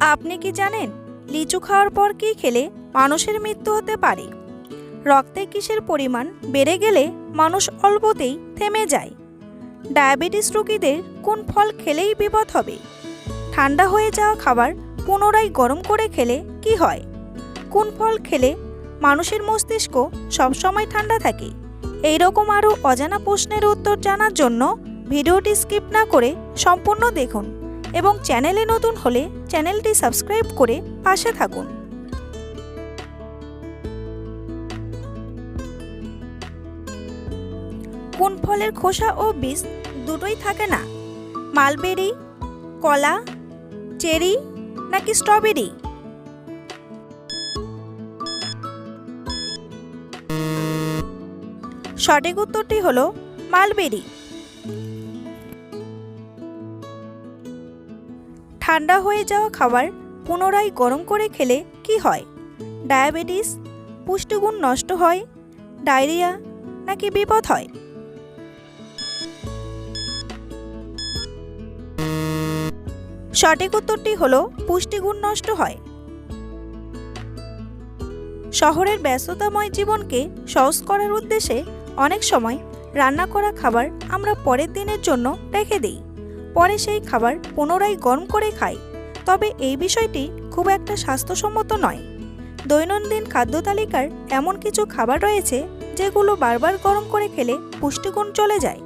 আপনি কি জানেন লিচু খাওয়ার পর কী খেলে মানুষের মৃত্যু হতে পারে? রক্তে কিসের পরিমাণ বেড়ে গেলে মানুষ অল্পতেই থেমে যায়। ডায়াবেটিস রোগীদের কোন ফল খেলেই বিপদ হবে? ঠান্ডা হয়ে যাওয়া খাবার পুনরায় গরম করে খেলে কি হয়? কোন ফল খেলে মানুষের মস্তিষ্ক সবসময় ঠান্ডা থাকে? এই রকম আরও অজানা প্রশ্নের উত্তর জানার জন্য ভিডিওটি স্কিপ না করে সম্পূর্ণ দেখুন। এবং চ্যানেলে নতুন হলে চ্যানেলটি সাবস্ক্রাইব করে পাশে থাকুন। কোন ফলের খোসা ও বীজ দুটোই থাকে না? মালবেরি, কলা, চেরি নাকি স্ট্রবেরি? সঠিক উত্তরটি হলো মালবেরি। ঠান্ডা হয়ে যাওয়া খাবার পুনরায় গরম করে খেলে কি হয়? ডায়াবেটিস, পুষ্টিগুণ নষ্ট হয়, ডায়রিয়া নাকি বিপদ হয়? সঠিক উত্তরটি হলো পুষ্টিগুণ নষ্ট হয়। শহরের ব্যস্ততাময় জীবনকে সহজ করার উদ্দেশ্যে অনেক সময় রান্না করা খাবার আমরা পরের দিনের জন্য রেখে দিই। পরে সেই খাবার পুনরায় গরম করে খাই তবে এই বিষয়টি খুব একটা স্বাস্থ্যসম্মত নয়। দৈনন্দিন খাদ্য তালিকার এমন কিছু খাবার রয়েছে যেগুলো বারবার গরম করে খেলে পুষ্টিগুণ চলে যায়।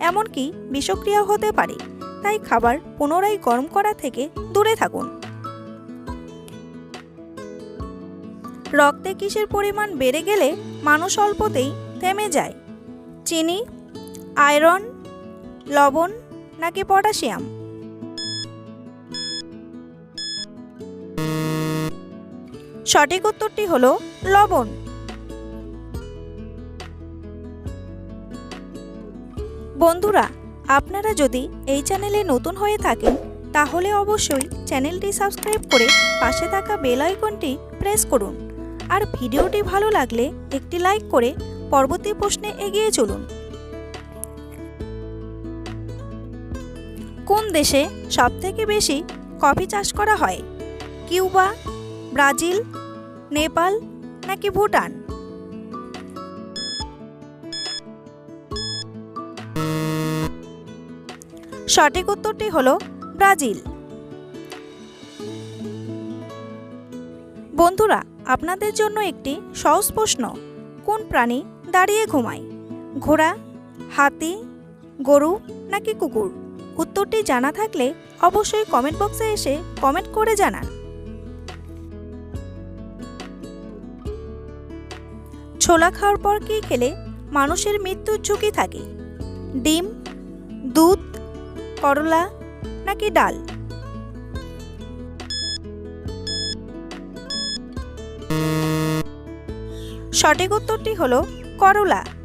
এমনকি বিষক্রিয়া হতে পারে। তাই খাবার পুনরায় গরম করা থেকে দূরে থাকুন। রক্তে কিসের পরিমাণ বেড়ে গেলে মানুষ অল্পতেই থেমে যায়। চিনি, আয়রন, লবণ নাকি পটাশিয়াম? সঠিক উত্তরটি হলো লবণ। বন্ধুরা, আপনারা যদি এই চ্যানেলে নতুন হয়ে থাকেন, তাহলে অবশ্যই চ্যানেলটি সাবস্ক্রাইব করে পাশে থাকা বেল আইকনটি প্রেস করুন। আর ভিডিওটি ভালো লাগলে একটি লাইক করে পরবর্তী প্রশ্নে এগিয়ে চলুন। কোন দেশে সবথেকে বেশি কফি চাষ করা হয়? কিউবা, ব্রাজিল, নেপাল নাকি ভুটান? সঠিক উত্তরটি হলো ব্রাজিল। বন্ধুরা, আপনাদের জন্য একটি সহজ প্রশ্ন। কোন প্রাণী দাঁড়িয়ে ঘুমায়? ঘোড়া, হাতি, গরু নাকি কুকুর? উত্তরটি জানা থাকলে অবশ্যই কমেন্ট বক্সে এসে কমেন্ট করে জানান। ছোলা খাওয়ার পর কী খেলে মানুষের মৃত্যুর ঝুঁকি থাকে? ডিম, দুধ, করলা নাকি ডাল? সঠিক উত্তরটি হলো করলা।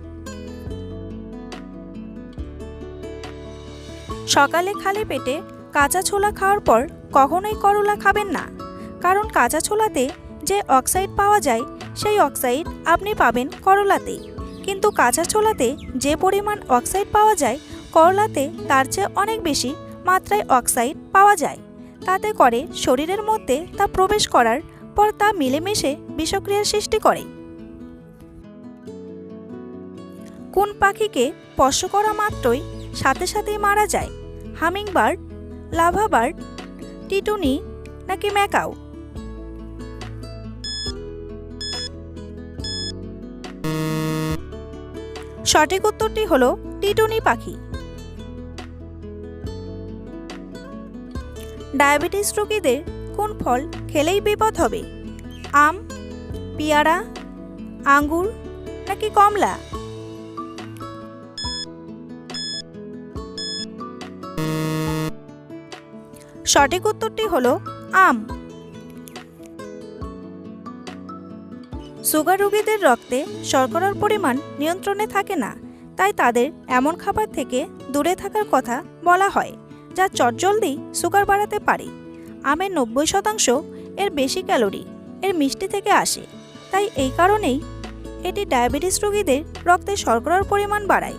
সকালে খালি পেটে কাঁচা ছোলা খাওয়ার পর কখনোই করলা খাবেন না। কারণ কাঁচা ছোলাতে যে অক্সাইড পাওয়া যায়, সেই অক্সাইড আপনি পাবেন করলাতেই। কিন্তু কাঁচা ছোলাতে যে পরিমাণ অক্সাইড পাওয়া যায়, করলাতে তার চেয়ে অনেক বেশি মাত্রায় অক্সাইড পাওয়া যায়। তাতে করে শরীরের মধ্যে তা প্রবেশ করার পর তা মিলেমিশে বিষক্রিয়ার সৃষ্টি করে। কোন পাখিকে স্পর্শ করা মাত্রই সাথে সাথেই মারা যায়। হামিংবার্ড লাভাবার্ড টিটুনি নাকি ম্যাকাও? সঠিক উত্তরটি হলো টিটুনি পাখি। ডায়াবেটিস রোগীদের কোন ফল খেলেই বিপদ হবে? আম, পেয়ারা, আঙ্গুর নাকি কমলা? সঠিক উত্তরটি হলো আম। সুগার রোগীদের রক্তে শর্করার পরিমাণ নিয়ন্ত্রণে থাকে না, তাই তাদের এমন খাবার থেকে দূরে থাকার কথা বলা হয়, যা চটজলদি সুগার বাড়াতে পারে। আমের নব্বই শতাংশ এর বেশি ক্যালোরি, এর মিষ্টি থেকে আসে, তাই এই কারণেই এটি ডায়াবেটিস রোগীদের রক্তে শর্করার পরিমাণ বাড়ায়।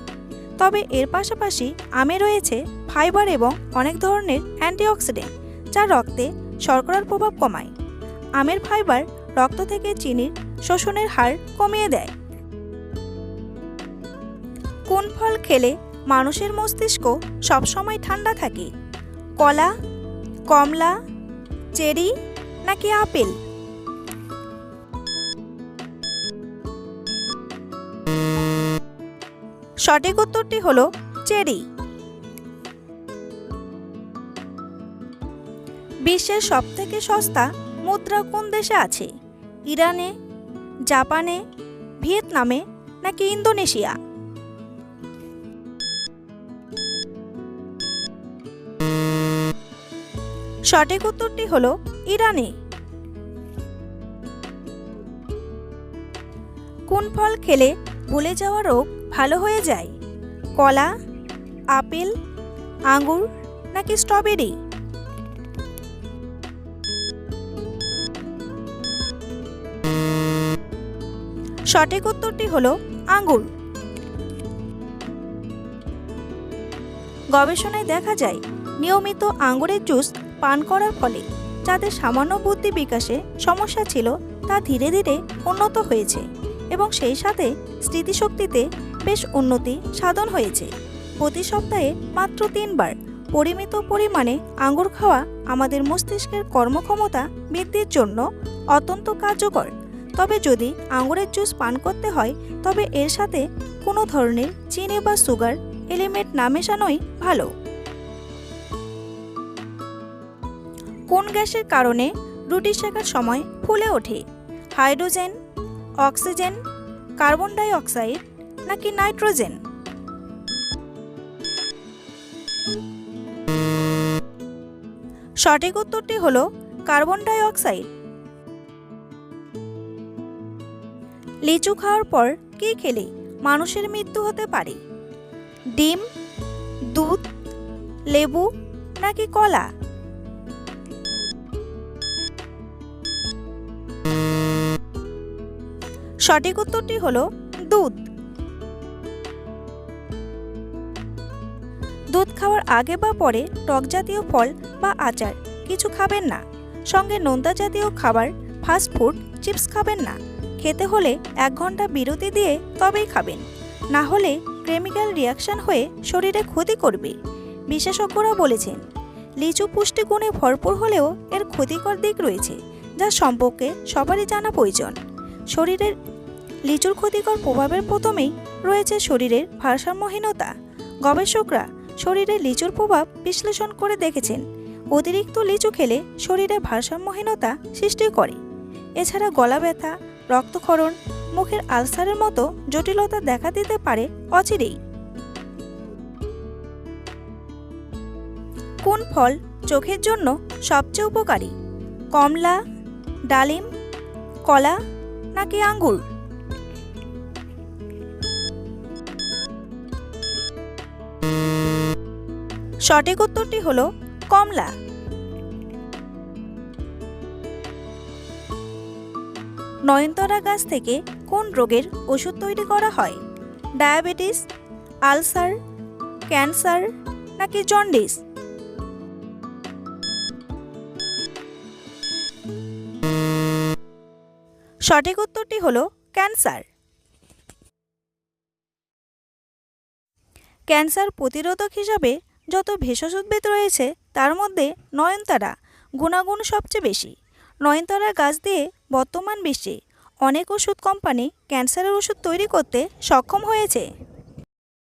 তবে এর পাশাপাশি আমে রয়েছে ফাইবার এবং অনেক ধরনের অ্যান্টিঅক্সিডেন্ট, যা রক্তে শর্করার প্রভাব কমায়। আমের ফাইবার রক্ত থেকে চিনির শোষণের হার কমিয়ে দেয়। কোন ফল খেলে মানুষের মস্তিষ্ক সবসময় ঠান্ডা থাকে? কলা, কমলা, চেরি নাকি আপেল? সঠিক উত্তরটি হলো চেরি। বিশ্বের সবথেকে সস্তা মুদ্রা কোন দেশে আছে? ইরানে, জাপানে, ভিয়েতনামে নাকি ইন্দোনেশিয়া? সঠিক উত্তরটি হলো ইরানে। কোন ফল খেলে ভুলে যাওয়া রোগ ভালো হয়ে যায়? কলা, আপেল, আঙ্গুর নাকি স্ট্রবেরি? সঠিক উত্তরটি হল আঙ্গুর। গবেষণায় দেখা যায়, নিয়মিত আঙ্গুরের জুস পান করার ফলে যাদের সামান্য বুদ্ধি বিকাশে সমস্যা ছিল, তা ধীরে ধীরে উন্নত হয়েছে এবং সেই সাথে স্মৃতিশক্তিতে বেশ উন্নতি সাধন হয়েছে। প্রতি সপ্তাহে মাত্র তিনবার পরিমিত পরিমাণে আঙ্গুর খাওয়া আমাদের মস্তিষ্কের কর্মক্ষমতা বৃদ্ধির জন্য অত্যন্ত কার্যকর। তবে যদি আঙুরের জুস পান করতে হয়, তবে এর সাথে কোনো ধরনের চিনি বা সুগার এলিমেন্ট না মেশানোই ভালো। কোন গ্যাসের কারণে রুটি শেখার সময় ফুলে ওঠে? Hydrogen, oxygen, carbon dioxide নাকি নাইট্রোজেন? সঠিক উত্তরটি হলো কার্বন ডাই অক্সাইড লিচু খাওয়ার পর কী খেলে? মানুষের মৃত্যু হতে পারে। ডিম, দুধ, লেবু নাকি কলা? সঠিক উত্তরটি হলো দুধ। দুধ খাওয়ার আগে বা পরে টক জাতীয় ফল বা আচার কিছু খাবেন না। সঙ্গে নোনতা জাতীয় খাবার ফাস্ট ফুড চিপস খাবেন না। খেতে হলে এক ঘণ্টা বিরতি দিয়ে তবেই খাবেন। না হলে কেমিক্যাল রিয়াকশন হয়ে শরীরে ক্ষতি করবে। বিশেষজ্ঞরা বলেছেন, লিচু পুষ্টিগুণে ভরপুর হলেও এর ক্ষতিকর দিক রয়েছে, যা সম্পর্কে সবারই জানা প্রয়োজন। শরীরের লিচুর ক্ষতিকর প্রভাবের প্রথমেই রয়েছে শরীরের ভারসাম্যহীনতা। গবেষকরা শরীরে লিচুর প্রভাব বিশ্লেষণ করে দেখেছেন, অতিরিক্ত লিচু খেলে শরীরে ভারসাম্যহীনতা সৃষ্টি করে। এছাড়া গলা ব্যথা রক্তক্ষরণ, মুখের আলসারের মতো জটিলতা দেখা দিতে পারে অচিরেই। কোন ফল চোখের জন্য সবচেয়ে উপকারী? কমলা, ডালিম, কলা নাকি আঙ্গুর? সঠিক উত্তরটি হলো কমলা। নয়নতারা গাছ থেকে কোন রোগের ওষুধ তৈরি করা হয়? ডায়াবেটিস, আলসার, ক্যান্সার নাকি জন্ডিস? সঠিক উত্তরটি হলো ক্যান্সার। ক্যান্সার প্রতিরোধক হিসাবে যত ভেষজ উদ্ভিদ রয়েছে, তার মধ্যে নয়নতারা গুণাগুণ সবচেয়ে বেশি। নয়নতারা গাছ দিয়ে বর্তমান বিশ্বে অনেক ওষুধ কোম্পানি ক্যান্সারের ওষুধ তৈরি করতে সক্ষম হয়েছে।